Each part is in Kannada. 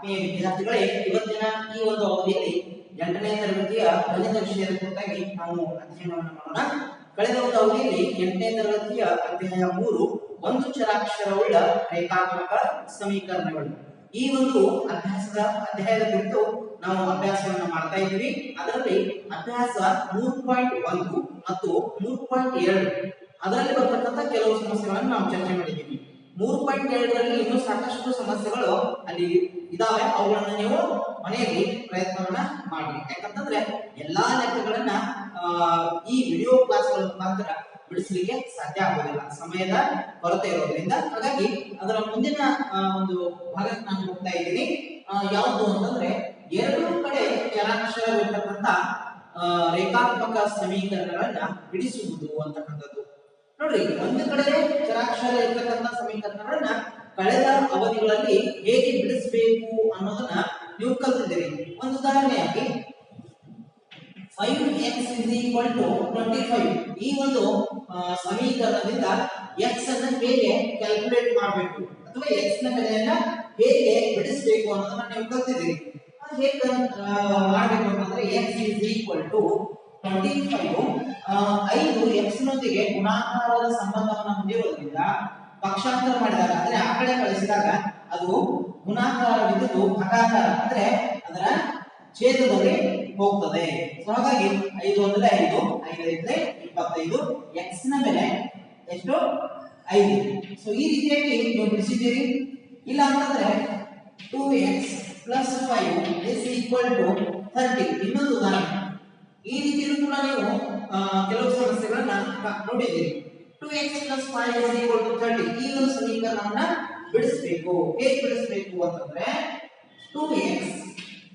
ಆತ್ಮೀಯ ವಿದ್ಯಾರ್ಥಿಗಳೇ ಇವತ್ತಿನ ಈ ಒಂದು ಅವಧಿಯಲ್ಲಿ ಎಂಟನೇ ತರಗತಿಯ ಗಣಿತ ವಿಷಯದ ಕುರಿತಾಗಿ ನಾವು ಅಧ್ಯಯನವನ್ನು ಮಾಡೋಣ. ಕಳೆದ ಒಂದು ಅವಧಿಯಲ್ಲಿ ಎಂಟನೇ ತರಗತಿಯ ಅಧ್ಯಾಯ ಮೂರು ಒಂದು ಚರಾಕ್ಷರವುಳ್ಳ ರೇಖಾತ್ಮಕ ಸಮೀಕರಣಗಳು. ಈ ಒಂದು ಅಭ್ಯಾಸದ ಅಧ್ಯಾಯದ ಕುರಿತು ನಾವು ಅಭ್ಯಾಸವನ್ನು ಮಾಡ್ತಾ ಇದ್ದೀವಿ. ಅದರಲ್ಲಿ ಅಭ್ಯಾಸ ಮೂರು ಪಾಯಿಂಟ್ ಒಂದು ಮತ್ತು ಮೂರು ಪಾಯಿಂಟ್ ಎರಡು. ಅದರಲ್ಲಿ ಬರ್ತಕ್ಕಂಥ ಕೆಲವು ಸಮಸ್ಯೆಗಳನ್ನು ನಾವು ಚರ್ಚೆ ಮಾಡಿದ್ದೀವಿ. ಮೂರು ಪಾಯಿಂಟ್ ಎರಡರಲ್ಲಿ ಇನ್ನೂ ಸಾಕಷ್ಟು ಸಮಸ್ಯೆಗಳು ಅಲ್ಲಿ ಇದಾವೆ, ಅವುಗಳನ್ನ ನೀವು ಮನೆಯಲ್ಲಿ ಪ್ರಯತ್ನವನ್ನ ಮಾಡಿ ಯಾಕಂತಂದ್ರೆ ಎಲ್ಲಾ ಲೆಕ್ಕಗಳನ್ನ ಈ ವಿಡಿಯೋ ಕ್ಲಾಸ್ಗಳ ಮುಖಾಂತರ ಬಿಡಿಸಲಿಕ್ಕೆ ಸಾಧ್ಯ ಆಗೋದಿಲ್ಲ. ಸಮಯದ ಕೊರತೆ ಇರೋದ್ರಿಂದ. ಹಾಗಾಗಿ ಅದರ ಮುಂದಿನ ಒಂದು ಭಾಗಕ್ಕೆ ನಾನು ಹೋಗ್ತಾ ಇದ್ದೀನಿ. ಯಾವುದು ಅಂತಂದ್ರೆ ಎರಡೂ ಕಡೆ ಕೆಲಾಕ್ಷರವಿರ್ತಕ್ಕಂಥ ರೇಖಾತ್ಮಕ ಸಮೀಕರಣಗಳನ್ನ ಬಿಡಿಸುವುದು ಅಂತಕ್ಕಂಥದ್ದು. ನೋಡ್ರಿ, ಒಂದು ಕಡೆ ಚರಾಕ್ಷರ ಇರ್ತಕ್ಕಂಥ ಸಮೀಕರಣಗಳನ್ನ ಕಳೆದ ಅವಧಿಗಳಲ್ಲಿ ಹೇಗೆ ಬಿಡಿಸಬೇಕು ಅನ್ನೋದನ್ನ ನೀವು ಕಲ್ತಿದ್ದೀರಿ ಒಂದು ಉದಾಹರಣೆಯಾಗಿ five x is equal to twenty five ಈ ಒಂದು ಸಮೀಕರಣದಿಂದ ಎಕ್ಸ್ ಅನ್ನ ಹೇಗೆ ಕ್ಯಾಲ್ಕುಲೇಟ್ ಮಾಡಬೇಕು? ಅಥವಾ ಎಕ್ಸ್ನ ಬೆಲೆಯನ್ನ ಹೇಗೆ ಬಿಡಿಸಬೇಕು ಅನ್ನೋದನ್ನ ನೀವು ಕಲ್ತಿದ್ದೀರಿ. ಹೇಗೆ ಮಾಡ್ಬೇಕು ಅಂತಂದ್ರೆ x is equal to twenty five ಐದು ಎಕ್ಸ್ ನೊಂದಿಗೆ ಗುಣಾಕಾರದ ಸಂಬಂಧವನ್ನು ಹೊಂದಿರೋದ್ರಿಂದ ಪಕ್ಷಾಂತರ ಮಾಡಿದಾಗ, ಅಂದ್ರೆ ಆ ಕಡೆ ಕಳಿಸಿದಾಗ ಅದು ಗುಣಾಕಾರವಿದ್ದು ಭಾಗಾಕಾರ ಅಂದ್ರೆ ಅದರ ಛೇದದಲ್ಲಿ ಹೋಗ್ತದೆ. ಸೊ ಹಾಗಾಗಿ ಐದು ಅಂದ್ರೆ ಐದು ಐದು ಐದ್ರೆ ಇಪ್ಪತ್ತೈದು ಎಕ್ಸ್ನ ಮೇಲೆ ಎಷ್ಟು? ಐದು. ಸೊ ಈ ರೀತಿಯಾಗಿ ನೀವು ಬಿಡಿಸಿದ್ದೀರಿ. ಇಲ್ಲ ಅಂತಂದ್ರೆ two x plus five is equal to thirty ಇನ್ನೊಂದು ಉದಾಹರಣೆ. ಈ ರೀತಿಯಲ್ಲೂ ಕೂಡ ನೀವು ಕೆಲವು ಸಮಸ್ಯೆಗಳನ್ನ ನೋಡಿದ್ದೀರಿ. Two x plus five is equal to thirty ಈ ಒಂದು ಸಮೀಕರಣವನ್ನ ಬಿಡಿಸಬೇಕು. ಹೇಗೆ ಬಿಡಿಸಬೇಕು ಅಂತಂದ್ರೆ two x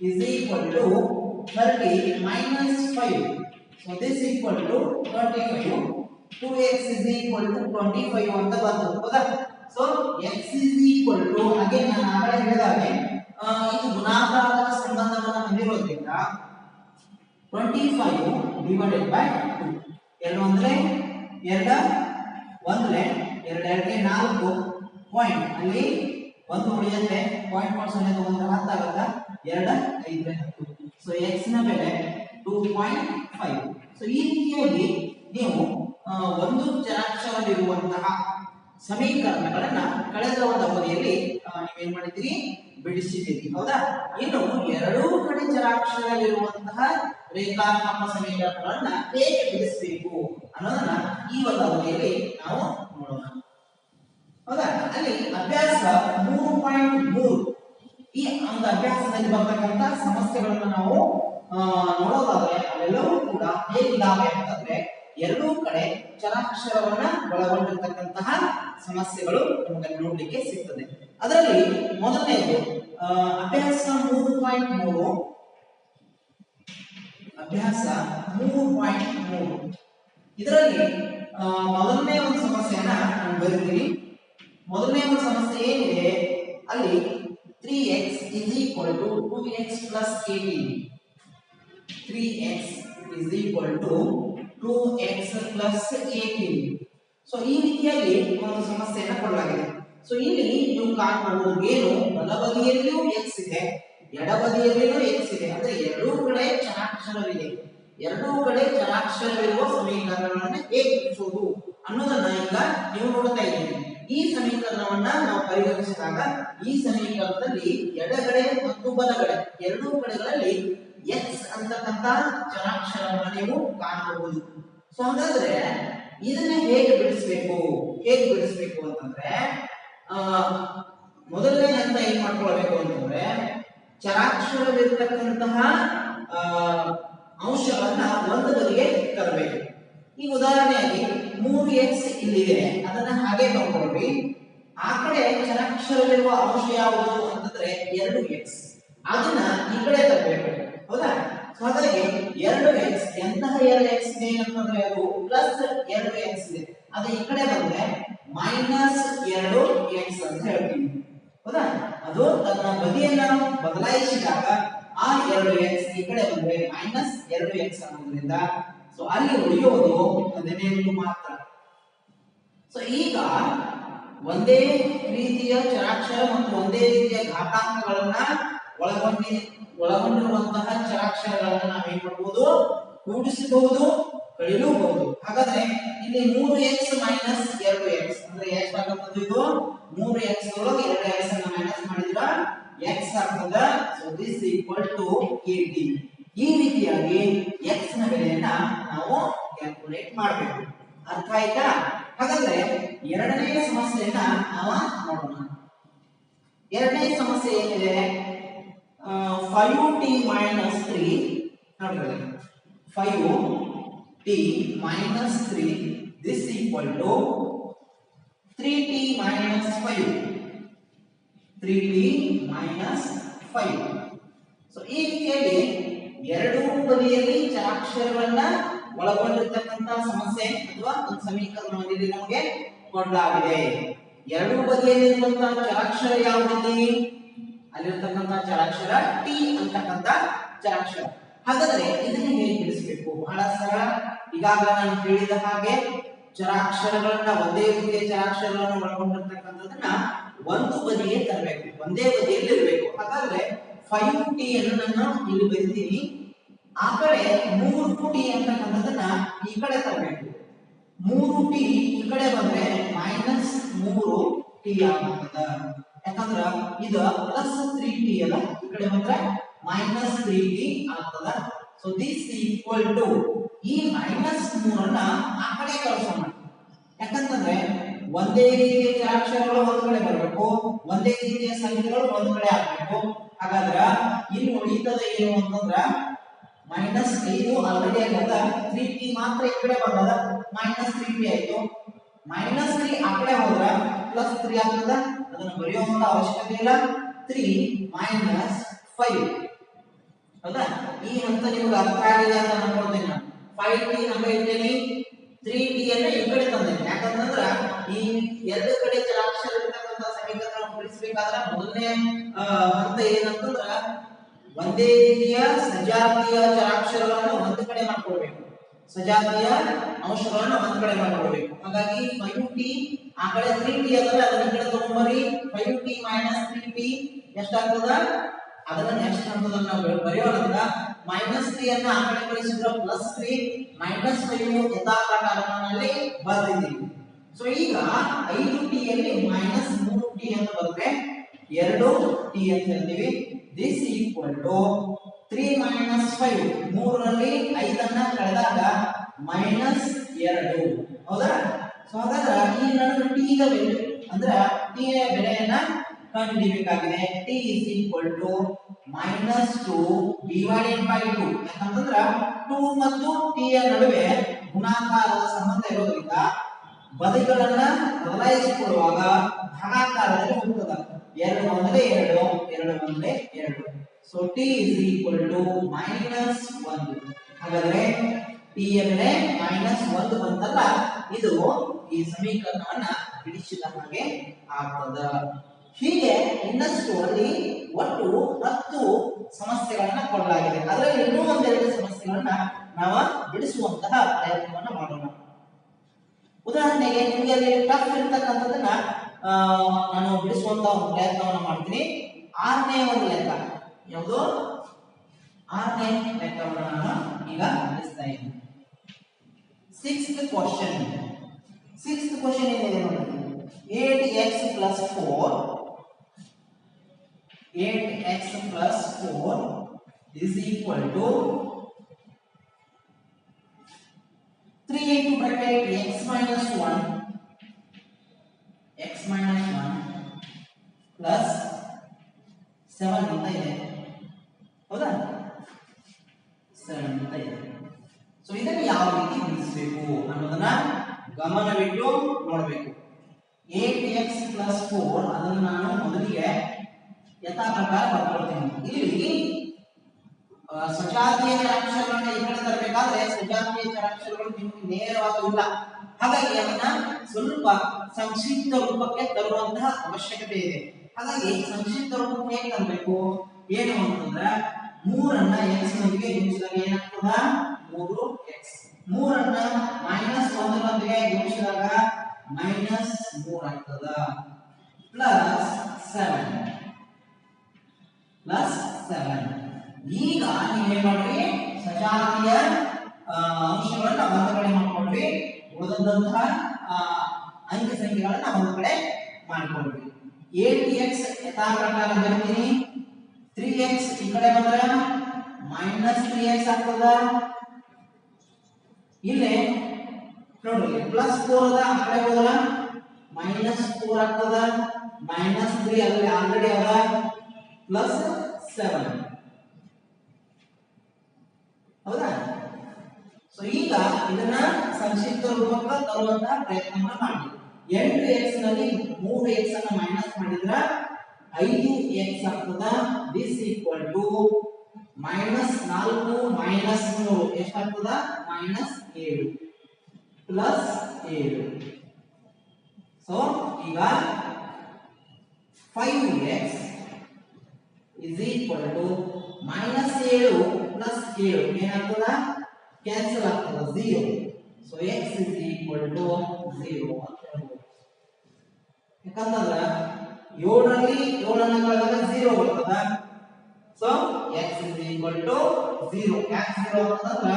is equal to 30 minus 5. So, this equal to 25. 2x is equal to 25 ಅಂತ ಬಂತು ಹೌದಾ? So x is equal to again ನಾನು ಆಗಲೇ ಹೇಳಿದಾಗೆ ಇದು ಗುಣಾಕಾರದ ಸಂಬಂಧವನ್ನು ಹೊಂದಿರೋದ್ರಿಂದ 25 ಡಿವೈಡೆಡ್ ಬೈ 2 ಎರಡು ಅಂದ್ರೆ? ಎರಡ ಒಂದ್ರೆ ಎರಡು ಎರಡನೇ ನಾಲ್ಕು ಪಾಯಿಂಟ್ ಅಲ್ಲಿ ಒಂದು ಉಳಿಯುತ್ತೆ. ಪಾಯಿಂಟ್ ಮಾಡಿ ಸೊನ್ನೆ ತಗೊಂಡ್ರೆ ಹತ್ತು ಆಗುತ್ತಾ? ಎರಡ ಐದು ಹತ್ತು. ಸೊ ಎಕ್ಸ್ನ ಬೆಲೆ ಟೂ ಪಾಯಿಂಟ್ ಫೈವ್ ಸೊ ಈ ರೀತಿಯಾಗಿ ನೀವು ಒಂದು ಚರಾಕ್ಷರವಿರುವಂತಹ ಸಮೀಕರಣಗಳನ್ನ ಕಳೆದ ಒಂದು ಅವಧಿಯಲ್ಲಿ ನೀವೇನ್ ಮಾಡಿದ್ದೀರಿ? ಬಿಡಿಸಿದ್ದೀರಿ. ಹೌದಾ? ಇನ್ನು ಎರಡೂ ಕಡೆ ಚರಾಕ್ಷರವಿರುವಂತಹ ರೇಖಾತ್ಮಕ ಸಮೀಕರಣಗಳನ್ನ ಹೇಗೆ ಬಿಡಿಸಬೇಕು ಅನ್ನೋದನ್ನ ಈ ಒಂದು ಅವಧಿಯಲ್ಲಿ ನಾವು ನೋಡೋಣ. ಹೌದಾ? ಅಲ್ಲಿ ಅಭ್ಯಾಸ ಮೂರು ಪಾಯಿಂಟ್ ಮೂರು. ಈ ಒಂದು ಅಭ್ಯಾಸದಲ್ಲಿ ಬರ್ತಕ್ಕಂತ ಸಮಸ್ಯೆಗಳನ್ನ ನಾವು ನೋಡೋದಾದ್ರೆ ಅವೆಲ್ಲವೂ ಕೂಡ ಹೇಗಿದ್ದಾವೆ ಅಂತಂದ್ರೆ ಎರಡೂ ಕಡೆ ಚರಾಕ್ಷರವನ್ನ ಒಳಗೊಂಡಿರ್ತಕ್ಕಂತಹ ಸಮಸ್ಯೆಗಳು ನಮಗೆ ನೋಡ್ಲಿಕ್ಕೆ ಸಿಗ್ತದೆ. ಅದರಲ್ಲಿ ಮೊದಲನೆಯದು ಅಭ್ಯಾಸ ಮೂರು ಪಾಯಿಂಟ್ ಮೂರು. ಅಭ್ಯಾಸ ಮೂರು ಪಾಯಿಂಟ್ ಮೂರು. ಇದರಲ್ಲಿ ಮೊದಲನೇ ಒಂದು ಸಮಸ್ಯೆಯನ್ನ ನಾನು ಬರೀತೀನಿ. ಮೊದಲನೇ ಒಂದು ಸಮಸ್ಯೆ ಏನಿದೆ, ಅಲ್ಲಿ three x is equal to two x plus eighteen three x is equal to two x plus eighteen so ಈ ರೀತಿಯಾಗಿ ಒಂದು ಸಮಸ್ಯೆಯನ್ನ ಕೊಡಲಾಗಿದೆ. ಸೊ ಇಲ್ಲಿ ನೀವು ಕಾಣಬಹುದು ಏನು? ಬಲಬದಿಯಲ್ಲಿಯೂ ಎಕ್ಸ್ ಇದೆ, ಎಡಬದಿಯಲ್ಲಿಯೂ ಎಕ್ಸ್ ಇದೆ. ಎರಡೂ ಕಡೆ ಚರಾಕ್ಷರವಿರುವ ಸಮೀಕರಣಗಳನ್ನು ಬಿಡಿಸೋದು ಅನ್ನೋದನ್ನ ಈಗ ನೀವು ನೋಡ್ತಾ ಇದ್ದೀರಿ. ಈ ಸಮೀಕರಣವನ್ನ ನಾವು ಪರಿಗಣಿಸಿದಾಗ ಈ ಸಮೀಕರಣದಲ್ಲಿ ಎಡಗಡೆ ಮತ್ತು ಬಲಗಡೆ ಎರಡೂ ಕಡೆಗಳಲ್ಲಿ ಎಕ್ಸ್ ಅಂತಕ್ಕಂತ ಚರಾಕ್ಷರವನ್ನ ನೀವು ಕಾಣಬಹುದು. ಸೊ ಹಾಗಾದ್ರೆ ಇದನ್ನ ಹೇಗೆ ಬಿಡಿಸ್ಬೇಕು? ಹೇಗೆ ಬಿಡಿಸ್ಬೇಕು ಅಂತಂದ್ರೆ ಮೊದಲನೇ ಹಂತ ಏನ್ ಮಾಡ್ಕೊಳ್ಬೇಕು ಅಂತಂದ್ರೆ ಚರಾಕ್ಷರವಿರ್ತಕ್ಕಂತಹ ಆ ಅಂಶವನ್ನ ಒಂದು ಬದಿಗೆ ತರಬೇಕು. ಈಗ ಉದಾಹರಣೆಯಾಗಿ ಮೂರು ಎಕ್ಸ್ ಇಲ್ಲಿದೆ. ಅದನ್ನ ಹಾಗೆ ತಗೊಂಡ್ರಿ ಆ ಕಡೆ ಚರಾಕ್ಷರವಿರುವ ಅಂಶ ಯಾವುದು ಅಂತಂದ್ರೆ ಎರಡು ಎಕ್ಸ್ ಅದನ್ನ ಈ ಕಡೆ ತರಬೇಕು. ಹೌದಾ? ಹಾಗಾಗಿ ಎರಡು ಎಕ್ಸ್ ಎಂತಹ ಎರಡು ಎಕ್ಸ್ ಇದೆ ಅಂತಂದ್ರೆ ಅದು? ಪ್ಲಸ್ ಎರಡು ಎಕ್ಸ್ ಇದೆ. ಅದು ಈ ಕಡೆ ಬಂದ್ರೆ ಮೈನಸ್ ಎರಡು ಎಕ್ಸ್ ಅಂತ ಹೇಳ್ತೀವಿ ಹೌದಾ? ಅದು ತನ್ನ ಬದಿಯನ್ನ ಬದಲಾಯಿಸಿದಾಗ ಆ ಎರಡು ಎಕ್ಸ್ ಈ ಕಡೆ ಬಂದ್ರೆ ಮೈನಸ್ ಎರಡು ಎಕ್ಸ್ ಅನ್ನೋದ್ರಿಂದ ಸೊ ಅಲ್ಲಿ ಉಳಿಯೋದು ಹದಿನೈದು ಮಾತ್ರ. ಸೊ ಈಗ ಒಂದೇ ರೀತಿಯ ಚರಾಕ್ಷರ ಮತ್ತು ಒಂದೇ ರೀತಿಯ ಘಾತಾಂಕಗಳನ್ನ ಒಳಗೊಂಡಿ, ಒಳಗೊಂಡಿರುವಂತಹ ಚರಾಕ್ಷರಗಳನ್ನ ನಾವೇನ್ ಮಾಡಬಹುದು ಕೂಡಿಸಬಹುದು, ಕಳೆಯಲೂಬಹುದು. ಹಾಗಾದ್ರೆ ಇಲ್ಲಿ ಮೂರು ಎಕ್ಸ್ ಮೈನಸ್ ಎರಡು ಎಕ್ಸ್ ಅಂದ್ರೆ ಎಷ್ಟಾಗುತ್ತದೆ ಇದು? ಮೂರು ಎಕ್ಸ್ ಎರಡು ಎಕ್ಸ್ ಅನ್ನ ಎಕ್ಸ್ ಆಗ್ತದ so this equal to eighty ಈ ರೀತಿಯಾಗಿ x ನ ಬೆಲೆಯನ್ನ ನಾವು ಕ್ಯಾಲ್ಕುಲೇಟ್ ಮಾಡಬೇಕು. ಅರ್ಥ ಆಯ್ತಾ? ಹಾಗಾದ್ರೆ ಎರಡನೇ ಸಮಸ್ಯೆಯನ್ನ ನಾವು ನೋಡೋಣ. ಎರಡನೇ ಸಮಸ್ಯೆ ಏನಿದೆ? ಫೈವ್ ಟಿ ಮೈನಸ್ ತ್ರೀ ನೋಡ್ರಿ five t minus three this equal to three t minus five three t minus five so ಈ ರೀತಿಯಲ್ಲಿ ಎರಡೂ ಬದಿಯಲ್ಲಿ ಚರಾಕ್ಷರವನ್ನ ಒಳಗೊಂಡಿರ್ತಕ್ಕಂತಹ ಸಮಸ್ಯೆ ಅಥವಾ ಒಂದು ಸಮೀಕರಣವನ್ನು ನಮಗೆ ಕೊಡಲಾಗಿದೆ ಎರಡೂ ಬದಿಯಲ್ಲಿ ಇರುವಂತಹ ಚರಾಕ್ಷರ ಯಾವುದಿದೆ? ಅಲ್ಲಿರ್ತಕ್ಕಂತಹ ಚರಾಕ್ಷರ ಟಿ ಅಂತಕ್ಕಂಥ ಚರಾಕ್ಷರ. ಹಾಗಾದ್ರೆ ಇದನ್ನ ಹೇಗೆ ಬಿಡಿಸಬೇಕು ಬಹಳ ಸರಳ. ಈಗಾಗಲೇ ನಾನು ಹೇಳಿದ ಹಾಗೆ ಚರಾಕ್ಷರಗಳನ್ನ ಒಂದೇ ರೀತಿಯ ಚರಾಕ್ಷರಗಳನ್ನು ಒಳಗೊಂಡಿರ್ತಕ್ಕಂಥದನ್ನ ಒಂದು ಬದಿಗೆ ತರಬೇಕು, ಒಂದೇ ಬದಿಯಲ್ಲಿ ಇರಬೇಕು. ಹಾಗಾದ್ರೆ ಫೈವ್ ಟಿ ಅನ್ನು ನಾನು ಇಲ್ಲಿ ಬರಿತೀನಿ. ಆ ಕಡೆ ಮೂರು ಟಿ ಅಂತಕ್ಕಂಥದನ್ನ ಈ ಕಡೆ ತರಬೇಕು. ಮೂರು ಟಿ ಈ ಕಡೆ ಬಂದ್ರೆ ಮೈನಸ್ ಮೂರು ಟಿ ಆಗ್ತದ ಯಾಕಂದ್ರ ಇದು ಪ್ಲಸ್ ತ್ರೀ ಟಿ ಅಲ್ಲ, ಈ ಕಡೆ ಬಂದ್ರೆ ಮೈನಸ್ ತ್ರೀ ಟಿ ಆಗ್ತದ. ಸೊ ದಿಸ್ ಈಕ್ವಲ್ ಟು ಈ ಮೈನಸ್ ಮೂರನ್ನ ಆ ಕಡೆ ಕಳಿಸೋಣ ಯಾಕಂತಂದ್ರೆ ಒಂದೇ ರೀತಿಯ ಅಕ್ಷರಗಳು ಒಂದು ಕಡೆ ಬರಬೇಕು, ಒಂದೇ ರೀತಿಯ ಸಂಖ್ಯೆಗಳು ಒಂದು ಕಡೆ ಆಗ್ಬೇಕು. ಹಾಗಾದ್ರ ಇಲ್ಲಿ ಉಳಿತದ ಏನು ಅಂತಂದ್ರ ಮೈನಸ್ ಐದು ಆಲ್ರೆಡಿ ಆಗದ ತ್ರೀ ಪಿ ಮಾತ್ರ ಈ ಕಡೆ ಬಂದದ ಮೈನಸ್ ತ್ರೀ ಪಿ ಆಯ್ತು. ಮೈನಸ್ ತ್ರೀ ಆ ಕಡೆ ಹೋದ್ರ ಪ್ಲಸ್ ತ್ರೀ ಆಗ್ತದ? ಅದನ್ನು ಬರೆಯುವಂತ ಅವಶ್ಯಕತೆ ಇಲ್ಲ. ತ್ರೀ ಮೈನಸ್ ಫೈವ್ ಹೌದಾ? ಈ ಹಂತ ನಿಮ್ಗೆ ಅರ್ಥ ಆಗಿದೆ ಅಂತ ನಾನು ನಾನು. ಫೈವ್ ಟಿ ಹಂಗ ಇರ್ತೇನೆ ತ್ರೀ ಡಿ ಅನ್ನ ಈ ಕಡೆ ತಂದಿದ್ದೀನಿ. ಯಾಕಂತಂದ್ರ ಈ ಎರಡು ಕಡೆ ಚರಾಕ್ಷರ ಇರ್ತಕ್ಕಂಥ ಸಮೀಕರಣ ಬಿಡಿಸ್ಬೇಕಾದ್ರ ಮೊದಲನೇ ಅರ್ಥ ಏನಂತಂದ್ರ ಒಂದೇ ರೀತಿಯ ಸಜಾತಿಯ ಜಲಾಕ್ಷರಗಳನ್ನು ಒಂದು ಕಡೆ ಮಾಡ್ಕೊಳ್ಬೇಕು. ಸಜಾತೀಯ ಅಂಶಗಳನ್ನು ಒಂದ್ ಕಡೆ ಮಾಡ್ಕೊಳ್ಬೇಕು. ಹಾಗಾಗಿ ಫೈವ್ ಟಿ ಆ ಕಡೆ ತ್ರೀ ಟಿ ಅಂದ್ರೆ ಅದನ್ನ ಈ ಕಡೆ ತಗೊಂಬರಿ five t minus three t ಎಷ್ಟಾಗ್ತದ ಅದನ್ನ ನೆಕ್ಸ್ಟ್ ಹಂತದಲ್ಲಿ ನಾವು ಬರೆ- ಬರೆಯೋಣ ಮೈನಸ್ ತ್ರೀ ಅನ್ನು ಆ ಕಡೆ ಕಳಿಸಿದ್ರೆ ಪ್ಲಸ್ ತ್ರೀ ಮೈನಸ್ ಫೈವ್ ಯಥಾ ಬರ್ತಿದ್ದೀವಿ. ಸೊ ಈಗ ಐದು ಟಿ ಅಲ್ಲಿ ಮೈನಸ್ ಮೂರು ಟಿ ಅಂತ ಬಂದ್ರೆ ಎರಡು ಟಿ ಅಂತ ಹೇಳ್ತೀವಿ. This equal to three minus five ಮೂರರಲ್ಲಿ ಐದನ್ನ ಕಳೆದಾಗ ಮೈನಸ್ ಎರಡು. ಹೌದಾ? ಸೊ ಹಾಗಾದ್ರೆ ಈ ನಡುವೆ ಟಿ ದ ಬೆಲೆ ಅಂದ್ರೆ ಟಿ ಬೆಲೆಯನ್ನ ಕಂಡುಹಿಡಿಯಬೇಕಾಗಿದೆ is equal to minus two divided by two ಯಾಕಂತಂದ್ರೆ ಟು ಮತ್ತು ಟಿ ಯ ನಡುವೆ ಗುಣಾಕಾರದ ಸಂಬಂಧ ಇರೋದ್ರಿಂದ ಬದಿಗಳನ್ನ ಬದಲಾಯಿಸಿಕೊಳ್ಳುವಾಗ ಭಾಗಾಕಾರದಲ್ಲಿ ಎರಡು ಒಂದಲೇ ಎರಡು ಎರಡು ಒಂದಲೇ ಎರಡು. So t is equal to minus ಒಂದು ಹಾಗಾದ್ರೆ ಟಿ ಯ ಮೈನಸ್ ಒಂದು ಬಂತಲ್ಲ, ಇದು ಈ ಸಮೀಕರಣವನ್ನ ಬಿಡಿಸಿದ ಹಾಗೆ ಆಗ್ತದ. ಹೀಗೆ ಇನ್ನಷ್ಟು ಅಲ್ಲಿ ಒಟ್ಟು ಹತ್ತು ಸಮಸ್ಯೆಗಳನ್ನ ಕೊಡಲಾಗಿದೆ. ಅದರಲ್ಲಿ ಇನ್ನೂ ಒಂದೆರಡು ಸಮಸ್ಯೆಗಳನ್ನ ನಾವು ಬಿಡಿಸುವಂತಹ ಪ್ರಯತ್ನವನ್ನು ಮಾಡೋಣ. ಉದಾಹರಣೆಗೆ ನಿಮಗೆ ಅಲ್ಲಿ ಟಫ್ ಇರ್ತಕ್ಕಂಥದ್ದನ್ನ ನಾನು ಬಿಡಿಸುವಂತ ಒಂದು ಪ್ರಯತ್ನವನ್ನು ಮಾಡ್ತೀನಿ. ಆರನೇ ಒಂದು ಲೆಕ್ಕ. ಯಾವುದು? ಆರನೇ ಲೆಕ್ಕವನ್ನು ನಾನು ಈಗ ಬಿಡಿಸ್ತಾ ಇದ್ದೀನಿ. ಸಿಕ್ಸ್ತ್ ಕ್ವಶನ್ ಸಿಕ್ಸ್ತ್ ಕ್ವಶನ್ ಏನಿದೆ ನೋಡಿ eight x plus four eight x plus four is equal to 3 into bracket x minus 1 x minus 1 plus 7 ಅಂತ ಇದೆ ಹೌದಾ? 7 ಅಂತ ಇದೆ ಸೊ ಇದನ್ನು ಯಾವ ರೀತಿ ಬಿಡಿಸಬೇಕು ಅನ್ನೋದನ್ನ ಗಮನವಿಟ್ಟು ನೋಡಬೇಕು. 8x plus 4 ಅದನ್ನು ನಾನು ಮೊದಲಿಗೆ ಯಥಾ ಪ್ರಕಾರ ಬರ್ಕೊಳ್ತೀನಿ. ಇಲ್ಲಿ ಸಜಾತೀಯ ಚರಾಕ್ಷರಗಳನ್ನ ಈ ಕಡೆ ತರಬೇಕಾದ್ರೆ ಸಜಾತಿಯ ಚರಾಕ್ಷರಗಳು ನಿಮ್ಗೆ ನೇರವಾಗಿ ಇಲ್ಲ. ಹಾಗಾಗಿ ಅದನ್ನ ಸ್ವಲ್ಪ ಸಂಕ್ಷಿಪ್ತ ರೂಪಕ್ಕೆ ತರುವಂತಹ ಅವಶ್ಯಕತೆ ಇದೆ. ಹಾಗಾಗಿ ಸಂಕ್ಷಿಪ್ತ ರೂಪಕ್ಕೆ ಹೇಗೆ ತರಬೇಕು? ಏನು ಅಂತಂದ್ರೆ ಮೂರನ್ನ ಎಕ್ಸ್ ನೊಂದಿಗೆ ಗುಣಿಸಿದಾಗ ಏನಾಗ್ತದ? ಮೂರು ಎಕ್ಸ್ ಮೂರನ್ನ ಮೈನಸ್ ಒಂದರೊಂದಿಗೆ ಗುಣಿಸಿದಾಗ ಮೈನಸ್ ಮೂರ್ ಆಗ್ತದ? ಪ್ಲಸ್ ಸೆವೆನ್ ಪ್ಲಸ್ ಸೆವೆನ್ ಈಗ ನೀವು ಏನ್ ಮಾಡ್ರಿ? ಸಜಾತಿಯ ಅಂಶಗಳನ್ನ ಒಂದು ಕಡೆ ಮಾಡ್ಕೊಂಡ್ರಿ. ಉಳಿದಂತಹ ಅಂಕ ಸಂಖ್ಯೆಗಳನ್ನ ಒಂದು ಕಡೆ ಮಾಡ್ಕೊಂಡ್ರಿ ಏಟ್ ಎಕ್ಸ್ ಯಥಾ ಪ್ರಕಾರ ಬರ್ತೀನಿ ತ್ರೀ ಎಕ್ಸ್ ಈ ಕಡೆ ಬಂದ್ರೆ ಮೈನಸ್ ತ್ರೀ ಎಕ್ಸ್ ಆಗ್ತದ? ಇಲ್ಲಿ, ನೋಡ್ರಿ ಪ್ಲಸ್ ಫೋರ್ ಅದ, ಆ ಕಡೆ ಹೋದ್ರ ಮೈನಸ್ ಫೋರ್ ಆಗ್ತದ? ಮೈನಸ್ ತ್ರೀ ಅಲ್ಲಿ ಆಲ್ರೆಡಿ ಅದ. ಪ್ಲಸ್ ಸೆವೆನ್ ಹೌದಾ? ಸೊ ಈಗ ಇದನ್ನ ಸಂಕ್ಷಿಪ್ತ ರೂಪಕ್ಕೆ ತರುವಂತಹ ಪ್ರಯತ್ನವನ್ನ ಮಾಡಿ. ಎಂಟು ಎಕ್ಸ್ನಲ್ಲಿ ಮೂರು ಎಕ್ಸ್ ಅನ್ನ ಮೈನಸ್ ಮಾಡಿದ್ರ ಐದು ಎಕ್ಸ್ ಆಗ್ತದ? ದಿಸ್ ಈಕ್ವಲ್ ಟು ಮೈನಸ್ ನಾಲ್ಕು ಮೈನಸ್ ಮೂರು. ಎಷ್ಟಾಗ್ತದ? ಮೈನಸ್ ಏಳು. ಪ್ಲಸ್ ಏಳು. ಸೊ ಈಗ five x is equal to minus 7 plus 7 ಏನಾಗ್ತದ ಕ್ಯಾನ್ಸಲ್ ಆಗ್ತದ 0 so x is equal to 0 ಅಂತ ಹೇಳ್ಬೋದು ಯಾಕಂತಂದ್ರ ಏಳರಲ್ಲಿ ಏಳನ್ನ ಕಳೆದಾಗ 0 ಬರ್ತದ. So x is equal to 0 ಯಾಕೆ 0 ಅಂತಂದ್ರೆ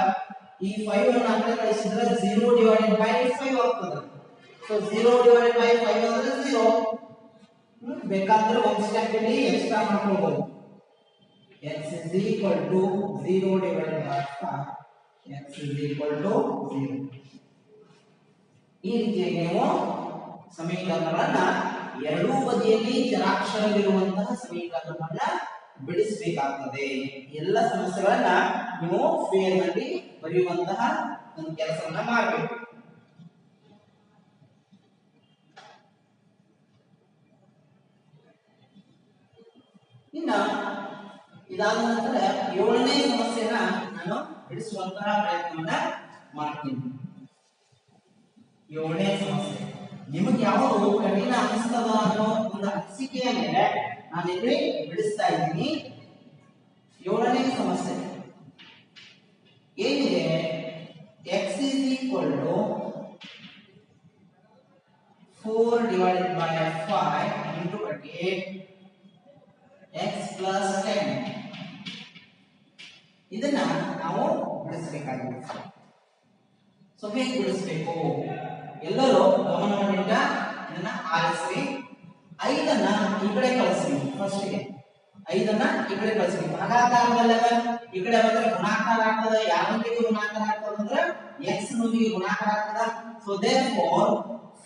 ಈ 5 ಅನ್ನ ಕಡೆ ಕಳಿಸಿದ್ರೆ 0 ಡಿವೈಡೆಡ್ ಬೈ 5 ಆಗ್ತದ. ಸೊ 0 ಡಿವೈಡೆಡ್ ಬೈ 5 ಅಂದ್ರೆ 0 ಹ್ಮ್, ಬೇಕಾದ್ರೆ ಒಂದು ಸ್ಟೆಪ್ ಇಲ್ಲಿ ಎಕ್ಸ್ಟ್ರಾ ಮಾಡ್ಕೊಳ್ಬಹುದು x is equal to 0 divided by 5 x is equal to 0 ಈ ರೀತಿಯಾಗಿ ನೀವು ಸಮೀಕರಣಗಳನ್ನ ಎರಡೂ ಬದಿಯಲ್ಲಿ ಚರಾಕ್ಷರವಿರುವಂತಹ ಸಮೀಕರಣಗಳನ್ನ ಬಿಡಿಸಬೇಕಾಗ್ತದೆ. ಎಲ್ಲ ಸಮಸ್ಯೆಗಳನ್ನ ನೀವು ನಲ್ಲಿ ಬರೆಯುವಂತಹ ಒಂದು ಕೆಲಸವನ್ನ ಮಾಡಬೇಕು. ಇನ್ನ ಇದಾದ ನಂತರ ಏಳನೇ ಸಮಸ್ಯೆನ ನಾನು ಬಿಡಿಸುವಂತಹ ಪ್ರಯತ್ನವನ್ನ ಮಾಡ್ತೀನಿ. ಏಳನೇ ಸಮಸ್ಯೆ. ನಿಮಗೆ ಯಾವುದು ಕಠಿಣ ಅನಿಸ್ತದ ಅನ್ನೋ ಒಂದು ಅನಿಸಿಕೆಯ ಮೇಲೆ ನಾನು ಇಲ್ಲಿ ಬಿಡಿಸ್ತಾ ಇದ್ದೀನಿ. ಏಳನೇ ಸಮಸ್ಯೆ. ಏನಿದೆ? X is equal to four divided by five into x plus ten ಇದನ್ನ ನಾವು ಬಿಡಿಸಬೇಕಾಗಿದೆ ಸೊ ಹೇಗೆ ಬಿಡಿಸಬೇಕು ಎಲ್ಲರೂ ಗಮನವನ್ನಿಟ್ಟ ಇದನ್ನ ಆರಿಸಿ ಐದನ್ನ ಈ ಕಡೆ ಕಳಿಸಿ ಫಸ್ಟ್ಗೆ ಐದನ್ನ ಈ ಕಡೆ ಕಳಿಸಿ ಭಾಗಾಕಾರದಲ್ಲ ಈ ಕಡೆ ಬಂದ್ರೆ ಗುಣಾಕಾರ ಆಗ್ತದ ಯಾವೊಂದಿಗೆ ಗುಣಾಕಾರ ಆಗ್ತದ ಅಂದ್ರೆ ಎಕ್ಸ್ ನೊಂದಿಗೆ ಗುಣಾಕಾರ ಆಗ್ತದ. So they four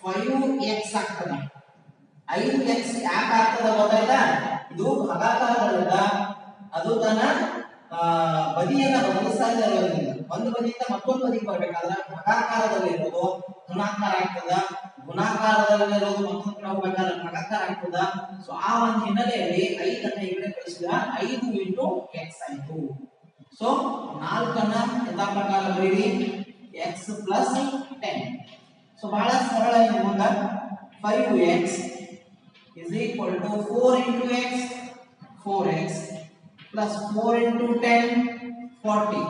five x ಆಗ್ತದ. ಐದು ಎಕ್ಸ್ ಯಾಕೆ ಆಗ್ತದ ಗೊತ್ತಾಯ್ತಾ? ಇದು ಭಾಗಾಕಾರದಲ್ಲಿದ ಅದು ತನ್ನ ಬದಿಯನ್ನ ಬದಲಿಸ್ತಾ ಇರೋದ್ರಿಂದ ಒಂದು ಬದಿಯಿಂದ ಮತ್ತೊಂದು ಬದಿಗೆ ಬರ್ಬೇಕಾದ್ರೆ ಭಾಗಾಕಾರದಲ್ಲಿರೋದು ಗುಣಾಕಾರ ಆಗ್ತದ. ಗುಣಾಕಾರದಲ್ಲಿರೋದು ಮತ್ತೊಂದು ಹೋಗ್ಬೇಕಾದ್ರೆ ಭಾಗಾಕಾರ ಆಗ್ತದ. ಸೊ ಆ ಒಂದು ಹಿನ್ನೆಲೆಯಲ್ಲಿ ಐದನ್ನ ಈ ಕಡೆ ಕಳಿಸಿದ. ಐದು ಇಂಟು ಎಕ್ಸ್ ಆಯ್ತು. ಸೊ ನಾಲ್ಕನ್ನ ಯಥಾ ಪ್ರಕಾರ ಬರೀರಿ. ಎಕ್ಸ್ ಪ್ಲಸ್ ಟೆನ್ ಸೊ ಬಹಳ ಸರಳ ಏನು five x is equal to 4 into x 4x plus 4 into 10 40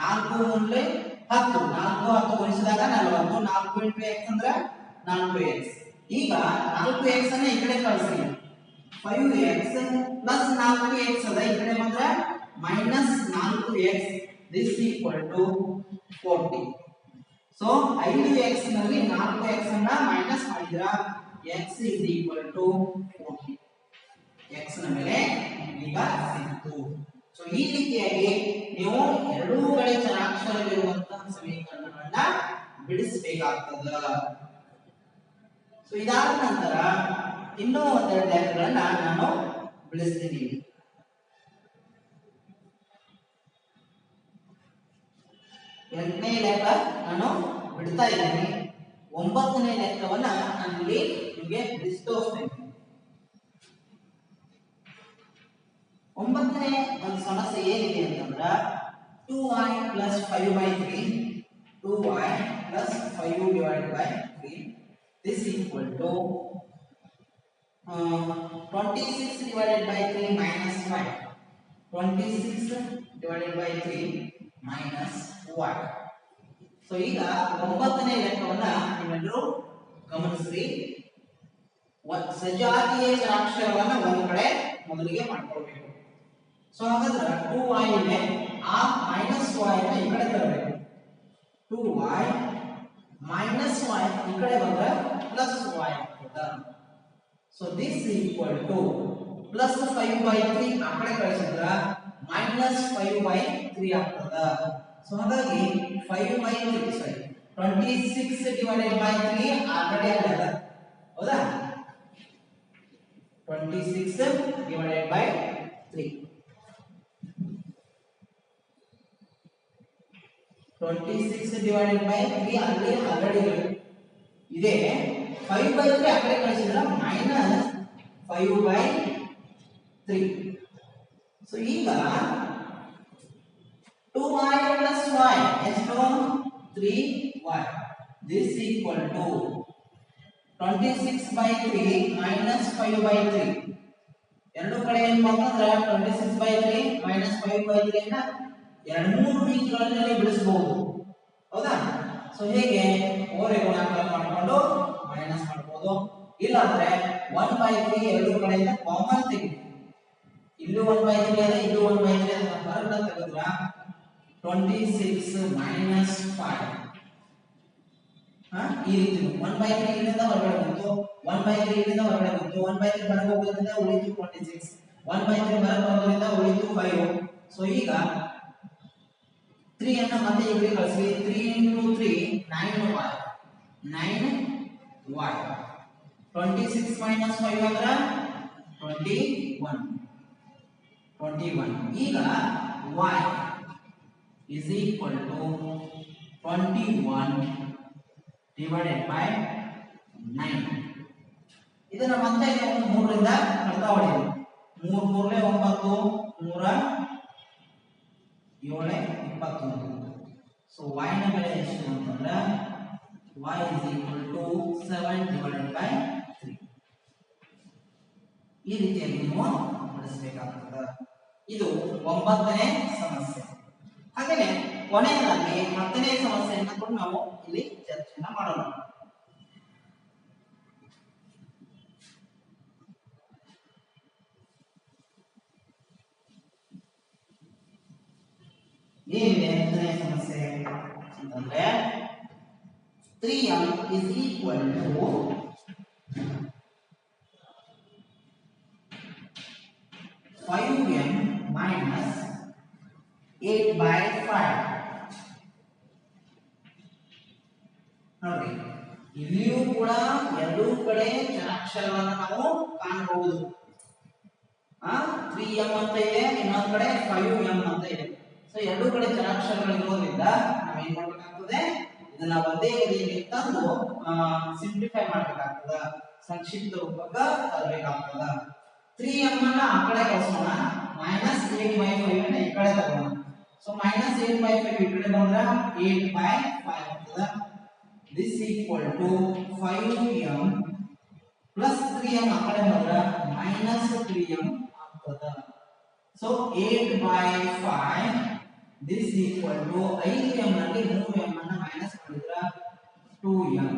ನಾಲ್ಕು ಮುಂದೆ ಹತ್ತು. ನಾಲ್ಕು ಹತ್ತು ಗುಣಿಸಿದಾಗ ನಲವತ್ತು. ನಾಲ್ಕು ಇಂಟು ಎಕ್ಸ್ ಅಂದ್ರೆ ನಾಲ್ಕು ಎಕ್ಸ್ ಈಗ ನಾಲ್ಕು ಅನ್ನು ಅನ್ನ ಈ ಕಡೆ ಕಳಿಸಿ. ಫೈವ್ ಎಕ್ಸ್ ಪ್ಲಸ್ ನಾಲ್ಕು ಎಕ್ಸ್ ಅದ. ಈ ಕಡೆ ಬಂದ್ರೆ ಮೈನಸ್ ನಾಲ್ಕು x equal to two forty so ಐದು ಎಕ್ಸ್ನಲ್ಲಿ ಮೈನಸ್ ಮಾಡಿದ್ರ x is equal to forty ಎಕ್ಸ್ನ ಮೇಲೆ ಈಗ ಸಿಕ್ತು ಸೊ ಈ ರೀತಿಯಾಗಿ ನೀವು ಎರಡೂ ಕಡೆ ಚರಾಕ್ಷರವಿರುವಂತಹ ಸಮೀಕರಣಗಳನ್ನ ಬಿಡಿಸಬೇಕಾಗ್ತದ. ಸೊ ಇದಾದ ನಂತರ ಇನ್ನೂ ಒಂದೆರಡು ಲೆಕ್ಕಗಳನ್ನ ನಾನು ಬಿಡಿಸ್ತೀನಿ. ಎರಡನೇ ಲೆಕ್ಕ ನಾನು ಬಿಡ್ತಾ ಇದ್ದೀನಿ. ಒಂಬತ್ತನೇ ಲೆಕ್ಕವನ್ನ ನಾನು ಇಲ್ಲಿ ನಿಮಗೆ ಬಿಡಿಸಿ ತೋರಿಸ್ತೇನೆ ಒಂಬತ್ತನೇ ಒಂದು ಸಮಸ್ಯೆ ಏನಿದೆ ಅಂತಂದ್ರ two I plus five by three two I plus five divide by three this equal to twenty six divided by three minus five twenty six divided by three minus one so ಈಗ ಒಂಬತ್ತನೇ ಲೆಕ್ಕವನ್ನ ನೀವೆಲ್ಲರೂ ಗಮನಿಸ್ರಿ. ಒಂದ್ ಸಜಾತಿಯ ಅಕ್ಷರವನ್ನ ಒಂದು ಕಡೆ ಮೊದಲಿಗೆ ಮಾಡ್ಕೊಳ್ಬೇಕು. ಸೊ ಹಾಗಾದ್ರೆ ಟೂ ವೈ ಇದೆ ಆ ಮೈನಸ್ ವೈ ಈ ಕಡೆ ತರಬೇಕು. ಟೂ ವೈ ಮೈನಸ್ ವೈ ಈ ಕಡೆ ಬಂದ್ರೆ ಪ್ಲಸ್ ವೈ ಆಗ್ತದ. So this equal to plus five by three ಆ ಕಡೆ ಕಳಿಸಿದ್ರ ಮೈನಸ್ ಫೈವ್ ಬೈ ತ್ರೀ ಆಗ್ತದ. ಸೊ ಹಾಗಾಗಿ five by three sorry twenty six divided by three already ಅಲ್ಲ ಹೌದಾ twenty six divided by three twenty six divided by three ಅಲ್ಲಿ ಆಲ್ರೆಡಿ ಇದೆ ಫೈವ್ ಬೈ ತ್ರೀ ಆ ಕಡೆ ಕಳಿಸಿದ್ರೆ minus five by three so ಈಗ ಟೂ plus ಪ್ಲಸ್ ವೈ ಎಷ್ಟು three y this equal to twenty six by three minus five by three ಎರಡು ಕಡೆ ಏನ್ ಅಂತಂದ್ರೆ twenty six by three minus five by three ಅನ್ನ ಎರಡು ಮೂರು ರೀತಿಗಳಲ್ಲಿ ಬಿಡಿಸಬಹುದು ಹೌದಾ? ಸೊ ಹೇಗೆ? ಓರೆ ಗುಣಾಕಾರ ಮಾಡಿಕೊಂಡು ಮೈನಸ್ ಮಾಡ್ಬೋದು. ಇಲ್ಲಾಂದ್ರೆ ಒನ್ ಬೈ ತ್ರೀ ಎರಡು ಕಡೆಯಿಂದ ಕಾಮನ್ ತೆಗಿ ಇಲ್ಲೂ ಒನ್ ಬೈ ತ್ರೀ ಇಲ್ಲೂ ಒನ್ ಬೈ ತ್ರೀ ಅದ ಹೊರಗಡೆ ತೆಗೆದ್ರ? ಟ್ವೆಂಟಿ ಸಿಕ್ಸ್ ಮೈನಸ್ ಫೈವ್ ಈ ರೀತಿ ಒನ್ ಬೈ ತ್ರೀ ಇಲ್ಲಿಂದ ಹೊರಗಡೆ ಬಂತು. ಒನ್ ಬೈ ತ್ರೀ ಇಲ್ಲಿಂದ ಹೊರಗಡೆ ಬಂತು. ಒನ್ ಬೈ ತ್ರೀ ಹೊರಗೆ ಹೋಗೋದ್ರಿಂದ ಉಳಿತು twenty six one by three ಹೊರಗೆ ಬರೋದ್ರಿಂದ ಉಳಿತು ಫೈವ್ ಸೊ ಈಗ ತ್ರೀ ಅನ್ನು ಮತ್ತೆ ಈ ಕಡೆ ಕಳಿಸಿ. Three into three nine y nine y twenty six minus five ಅಂದ್ರೆ ಟ್ವೆಂಟಿ ಒನ್ ಟ್ವೆಂಟಿ ಒನ್ ಈಗ y is equal to 21 divided by 9 ಇದನ್ನ ಮತ್ತೆ ನೀವು ಮೂರರಿಂದ ಕಳ್ತಾ ಹೊಡೆಯಿರಿ ಮೂರ್ ಮೂರಲೆ ಒಂಬತ್ತು, ಮೂರ ಏಳೆ, ಇಪ್ಪತ್ತೊಂದು. ಸೊ y ನ ಬೆಲೆ ಎಷ್ಟು ಅಂತಂದ್ರೆ, y is equal to 7 divided by 3 ಈ ರೀತಿಯಾಗಿ ನೀವು ಬಳಸಬೇಕಾಗ್ತದೆ. ಇದು ಒಂಬತ್ತನೇ ಸಮಸ್ಯೆ. ಹಾಗೇನೆ ಕೊನೆಯದಾಗಿ ಹತ್ತನೇ ಸಮಸ್ಯೆಯನ್ನು ಕೂಡ ನಾವು ಇಲ್ಲಿ ಚರ್ಚೆನ ಮಾಡೋಣ. ಏನಿದೆ ಹತ್ತನೇ ಸಮಸ್ಯೆ ಅಂತಂದ್ರೆ three M is equal to five M minus eight by five ನೋಡ್ರಿ ಇಲ್ಲಿಯೂ ಕೂಡ ಎರಡೂ ಕಡೆ ಚರಾಕ್ಷರಗಳನ್ನ ನಾವು ಕಾಣಬಹುದು. ಆ ತ್ರೀ ಎಂ ಅಂತ ಇದೆ, ಇನ್ನೊಂದು ಕಡೆ ಫೈವ್ ಎಂ ಅಂತ ಇದೆ. ಸೊ ಎರಡೂ ಕಡೆ ಚರಾಕ್ಷರಗಳು ಇರೋದ್ರಿಂದ ನಾವೇನ್ ಮಾಡ್ಬೇಕಾಗ್ತದೆ? ಇದನ್ನ ಒಂದೇ ಬದಿಯಲ್ಲಿ ತಂದು ಸಿಂಪ್ಲಿಫೈ ಮಾಡ್ಬೇಕಾಗ್ತದ. ಸಂಕ್ಷಿಪ್ತ ರೂಪಕ್ಕ ತರಬೇಕಾಗ್ತದ. ತ್ರೀ ಎಂ ಅನ್ನ ಆ ಕಡೆ ಕಳಿಸೋಣ. ಮೈನಸ್ ಏಟ್ ಬೈ ಫೈವ್ ಅನ್ನ ಈ ಕಡೆ ತಗೋಣ. So minus eight by five ಈ ಕಡೆ ಬಂದ್ರೆ ಏಟ್ ಬೈ ಫೈವ್ ಆಗ್ತದ. This equal to five M plus three M ಆ ಕಡೆ ಬಂದ್ರೆ ಮೈನಸ್ ತ್ರೀ ಎಂ ಆಗ್ತದ. So eight by five this equal to ಐದು ಎಂ ನಲ್ಲಿ ಮೂರು ಎಂ ಅನ್ನ ಮೈನಸ್ ಮಾಡಿದ್ರ ಟೂ ಎಂ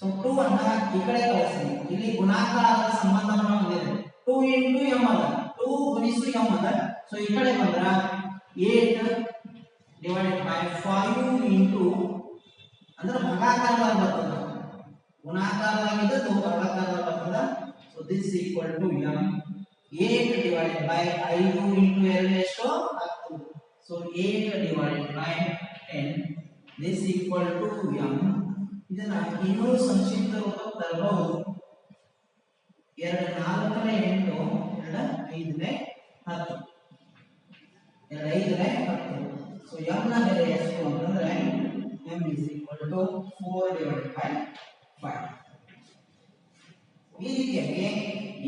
ಸೊ ಟೂ ಅನ್ನ ಈ ಕಡೆ ಕಳಿಸಿ. ಇಲ್ಲಿ ಗುಣಾಕಾರದ ಸಂಬಂಧವನ್ನು ಹೊಂದಿದೆ. ಟೂ ಇಂಟು ಎಂ ಅದ. ಟೂ ಗುಣಿಸು ಎಂ ಅದ. ಸೊ ಈ ಕಡೆ ಬಂದ್ರ eight divided by five into, ಅಂದ್ರೆ ಭಾಗಾಕಾರದಾಗ ಬರ್ತದ. ಗುಣಾಕಾರದಾಗಿದ್ದು ಭಾಗಾಕಾರದಾಗ ಬರ್ತದ? So this equal to M eight divided by ಐದು ಇಂಟು ಎರಡು ಎಷ್ಟು? ಹತ್ತು. So eight divided by ten this equal to M ಇದನ್ನ ಇನ್ನೂ ಸಂಕ್ಷಿಪ್ತ ರೂಪಕ್ಕೆ ತರಬಹುದು. ಎರಡು ನಾಲ್ಕನೇ ಎಂಟು, ಎರಡು ಐದನೇ ಹತ್ತು. ಎರಡು ಐದನೇ ಹತ್ತು ಸೊ ಎಂ ನ ಬೆಲೆ ಎಷ್ಟು ಅಂತಂದ್ರೆ M is equal to four divide by five ಈ ರೀತಿಯಾಗಿ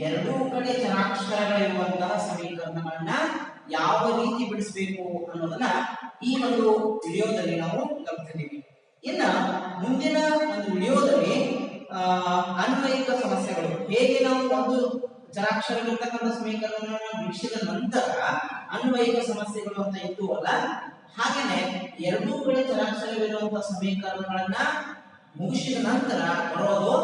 ಎರಡೂ ಕಡೆ ಚರಾಕ್ಷರಗಳಿರುವಂತಹ ಸಮೀಕರಣಗಳನ್ನ ಯಾವ ರೀತಿ ಬಿಡಿಸಬೇಕು ಅನ್ನೋದನ್ನ ಈ ಒಂದು ವಿಡಿಯೋದಲ್ಲಿ ನಾವು ಕಲ್ತಿದ್ದೀವಿ ಇನ್ನ ಮುಂದಿನ ಒಂದು ವಿಡಿಯೋದಲ್ಲಿ ಅನ್ವಯಿಕ ಸಮಸ್ಯೆಗಳು ಹೇಗೆ ನಾವು ಒಂದು ಚರಾಕ್ಷರಗಳಿರ್ತಕ್ಕಂಥ ಸಮೀಕರಣವನ್ನು ಬಿಡಿಸಿದ ನಂತರ ಅನ್ವಯಿಕ ಸಮಸ್ಯೆಗಳು ಅಂತ ಇತ್ತು ಅಲ್ಲ, ಹಾಗೇನೆ ಎರಡೂ ಕಡೆ ಚರಾಕ್ಷರವಿರುವಂತಹ ಸಮೀಕರಣಗಳನ್ನ ಮುಗಿಸಿದ ನಂತರ ಬರೋದು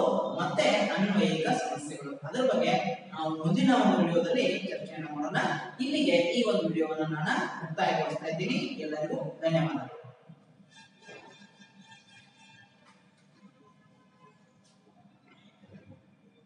ಮತ್ತೆ ಅನ್ವಯಿಕ ಸಮಸ್ಯೆಗಳು. ಅದರ ಬಗ್ಗೆ ನಾವು ಮುಂದಿನ ಒಂದು ವಿಡಿಯೋದಲ್ಲಿ ಚರ್ಚೆಯನ್ನು ಮಾಡೋಣ. ಇಲ್ಲಿಗೆ ಈ ಒಂದು ವಿಡಿಯೋವನ್ನು ನಾನು ಮುಕ್ತಾಯಗೊಳಿಸ್ತಾ ಇದ್ದೀನಿ. ಎಲ್ಲರಿಗೂ ಧನ್ಯವಾದಗಳು.